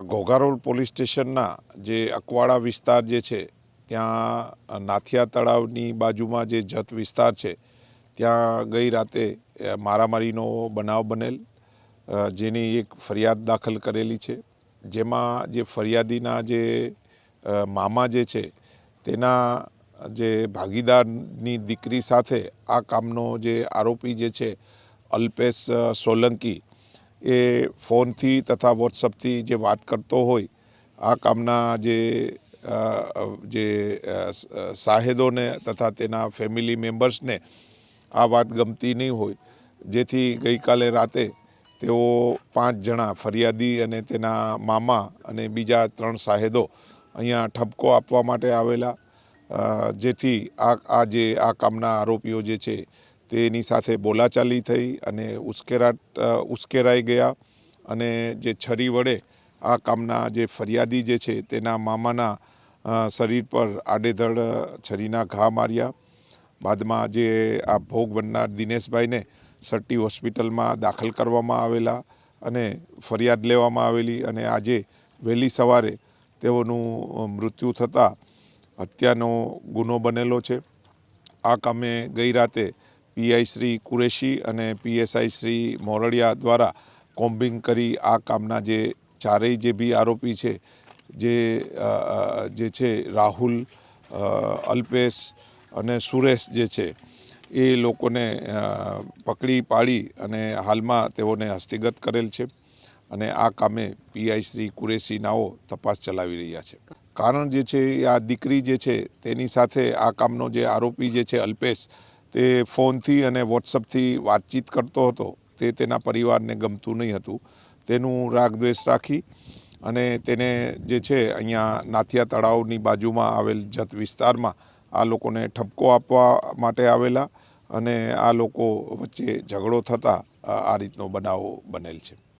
Ghogha Road police સ્ટેશનના જે અકવાડા વિસ્તાર જે છે, ત્યાં નાથિયા તળાવની બાજુમાં જે જત વિસ્તાર છે, ત્યાં ગઈ રાતે મારામારીનો બનાવ બનેલ જેની એક ફરિયાદ દાખલ કરેલી છે. જેમાં જે ફરિયાદીના જે મામા જે છે, તેના જે ભાગીદારની દીકરી સાથે આ કામનો જે આરોપી જે છે, અલ્પેશ સોલંકી એ ફોનથી તથા વોટ્સઅપથી જે વાત કરતો હોય, આ કામના જે જે સાહેદોને તથા તેના ફેમિલી મેમ્બર્સને આ વાત ગમતી નહીં હોય. જેથી ગઈકાલે રાતે તેઓ પાંચ જણા ફરિયાદી અને તેના મામા અને બીજા ત્રણ સાહેદો અહીંયા ઠપકો આપવા માટે આવેલા. જેથી આ આ જે, આ કામના આરોપીઓ જે છે તેની સાથે બોલાચાલી થઈ અને ઉશ્કેરાટ ઉશ્કેરાઈ ગયા અને જે છરી વડે આ કામના જે ફરિયાદી જે છે તેના મામાના શરીર પર આડેધડ છરીના ઘા માર્યા. બાદમાં જે આ ભોગ બનનાર દિનેશભાઈને સટ્ટી હોસ્પિટલમાં દાખલ કરવામાં આવેલા અને ફરિયાદ લેવામાં આવેલી અને આજે વહેલી સવારે તેઓનું મૃત્યુ થતાં હત્યાનો ગુનો બનેલો છે. આ કામે ગઈ રાતે પીઆઈ શ્રી કુરેશી અને પીએસઆઈ શ્રી મોરડિયા દ્વારા કોમ્બિંગ કરી આ કામના જે ચારેય જે બી આરોપી છે, જે જે છે રાહુલ અલ્પેશ અને સુરેશ જે છે, એ લોકોને પકડી પાડી અને હાલમાં તેઓને હસ્તીગત કરેલ છે અને આ કામે પીઆઈ શ્રી કુરેશીનાઓ તપાસ ચલાવી રહ્યા છે. કારણ જે છે આ દીકરી જે છે તેની સાથે આ કામનો જે આરોપી જે છે અલ્પેશ તે ફોનથી અને વોટ્સઅપથી વાતચીત કરતો હતો. તે તેના પરિવારને ગમતું નહીં હતું. તેનું રાગદ્વેષ રાખી અને તેને જે છે અહીંયા નાથિયા તળાવની બાજુમાં આવેલ જત વિસ્તારમાં આ લોકોને ઠપકો આપવા માટે આવેલા અને આ લોકો વચ્ચે ઝઘડો થતાં આ રીતનો બનાવ બનેલ છે.